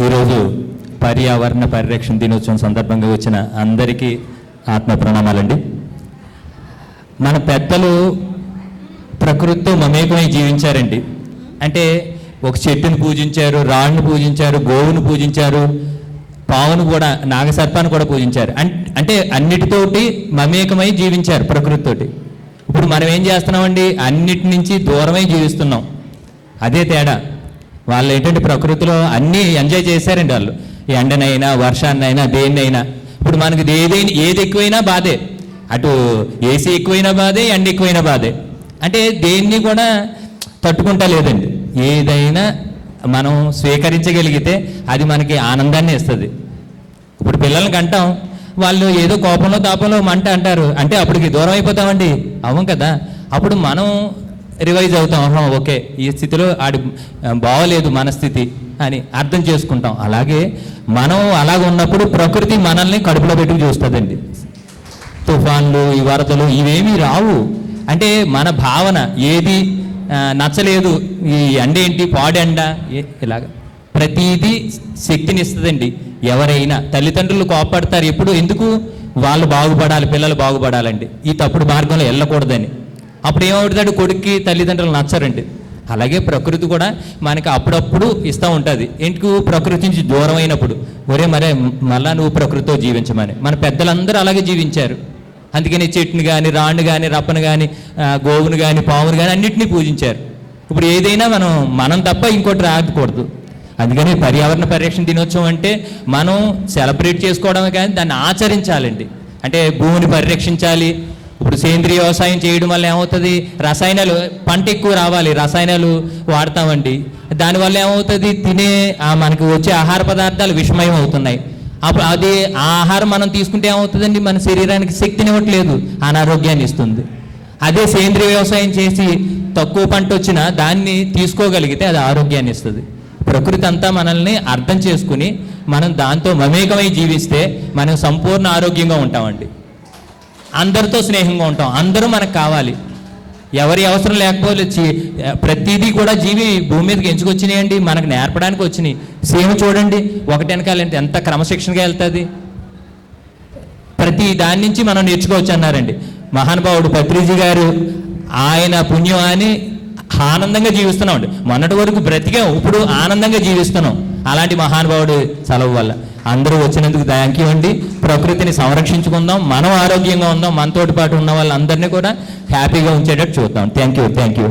ఈరోజు పర్యావరణ పరిరక్షణ దినోత్సవం సందర్భంగా వచ్చిన అందరికీ ఆత్మ ప్రణామాలండి. మన పెద్దలు ప్రకృతితో మమేకమై జీవించారండి. అంటే ఒక చెట్టుని పూజించారు రాళ్ళను పూజించారు గోవును పూజించారు పావును కూడా నాగసర్పాన్ని కూడా పూజించారు. అంటే అన్నిటితోటి మమేకమై జీవించారు ప్రకృతితోటి. ఇప్పుడు మనం ఏం చేస్తున్నామండి? అన్నిటి నుంచి దూరమై జీవిస్తున్నాం. అదే తేడా. వాళ్ళు ఏంటంటే ప్రకృతిలో అన్నీ ఎంజాయ్ చేశారండి వాళ్ళు. ఎండనైనా వర్షాన్నైనా దేన్నైనా. ఇప్పుడు మనకి ఏదైనా ఏది ఎక్కువైనా బాధే. అటు ఏసీ ఎక్కువైనా బాధే ఎండ ఎక్కువైనా బాధే. అంటే దేన్ని కూడా తట్టుకుంటా లేదండి ఏదైనా మనం స్వీకరించగలిగితే అది మనకి ఆనందాన్ని ఇస్తుంది. ఇప్పుడు పిల్లలకి అంటాం వాళ్ళు ఏదో కోపంలో తాపంలో మంట అంటారు. అంటే అప్పటికి దూరం అయిపోతామండి. అవం కదా. అప్పుడు మనం రివైజ్ అవుతాం. ఆహా, ఓకే ఈ స్థితిలో ఆడి బాగలేదు బాగోలేదు మన స్థితి అని అర్థం చేసుకుంటాం. అలాగే మనం అలాగ ఉన్నప్పుడు ప్రకృతి మనల్ని కడుపులో పెట్టుకు చూస్తుందండి. తుఫాన్లు ఈ వరదలు ఇవేమీ రావు. అంటే మన భావన ఏది నచ్చలేదు ఈ ఎండ ఏంటి పాడెండ ఇలాగ. ప్రతిదీ శక్తిని ఇస్తుందండి. ఎవరైనా తల్లిదండ్రులు కోపడతారు ఎప్పుడు ఎందుకు? వాళ్ళు బాగుపడాలి పిల్లలు బాగుపడాలండి. ఈ తప్పుడు మార్గంలో వెళ్ళకూడదని. అప్పుడు ఏమవుతాడు కొడుక్కి తల్లిదండ్రులు నచ్చరండి. అలాగే ప్రకృతి కూడా మనకి అప్పుడప్పుడు ఇస్తూ ఉంటుంది. ఎందుకు? ప్రకృతి నుంచి దూరం అయినప్పుడు. ఒరే మరే మళ్ళా నువ్వు ప్రకృతితో జీవించమని. మన పెద్దలందరూ అలాగే జీవించారు. అందుకని చెట్టుని కానీ రాణ్ణి కానీ రప్పను కానీ గోవును కానీ పావును కానీ అన్నింటినీ పూజించారు. ఇప్పుడు ఏదైనా మనం మనం తప్ప ఇంకోటి రాకూడదు అందుకని పర్యావరణ పరిరక్షణ దినోత్సవం అంటే మనం సెలబ్రేట్ చేసుకోవడమే కానీ దాన్ని ఆచరించాలండి. అంటే భూమిని పరిరక్షించాలి. ఇప్పుడు సేంద్రియ వ్యవసాయం చేయడం వల్ల ఏమవుతుంది? రసాయనాలు పంట ఎక్కువ రావాలి రసాయనాలు వాడతామండి. దానివల్ల ఏమవుతుంది? తినే మనకు వచ్చే ఆహార పదార్థాలు విషమయం అవుతున్నాయి అప్పుడు అది ఆహారం మనం తీసుకుంటే ఏమవుతుందండి? మన శరీరానికి శక్తిని ఇవ్వట్లేదు అనారోగ్యాన్ని ఇస్తుంది. అదే సేంద్రియ వ్యవసాయం చేసి తక్కువ పంట వచ్చినా దాన్ని తీసుకోగలిగితే అది ఆరోగ్యాన్ని ఇస్తుంది. ప్రకృతి అంతా మనల్ని అర్థం చేసుకుని మనం దాంతో మమేకమై జీవిస్తే మనం సంపూర్ణ ఆరోగ్యంగా ఉంటామండి. అందరితో స్నేహంగా ఉంటాం. అందరూ మనకు కావాలి. ఎవరి అవసరం లేకపోతే చి- ప్రతిదీ కూడా జీవి భూమి మీదకి ఎంచుకొచ్చినాయండి మనకు నేర్పడానికి వచ్చినాయి. సేమ్ చూడండి ఒకటి వెనకాలంటే ఎంత- ఎంత క్రమశిక్షణగా వెళ్తుంది? ప్రతి దాని నుంచి మనం నేర్చుకోవచ్చు అన్నారండి. మహానుభావుడు పత్రిజీ గారు ఆయన పుణ్యం అని ఆనందంగా జీవిస్తున్నాం అండి మొన్నటి వరకు బ్రతికాం ఇప్పుడు ఆనందంగా జీవిస్తున్నాం. అలాంటి మహానుభావుడు సెలవు వల్ల. అందరూ వచ్చినందుకు థ్యాంక్ యూ అండి. ప్రకృతిని సంరక్షించుకుందాం మనం ఆరోగ్యంగా ఉందాం మనతోటి పాటు ఉన్న వాళ్ళందరినీ కూడా హ్యాపీగా ఉంచేటట్టు చూద్దాం. Thank you thank you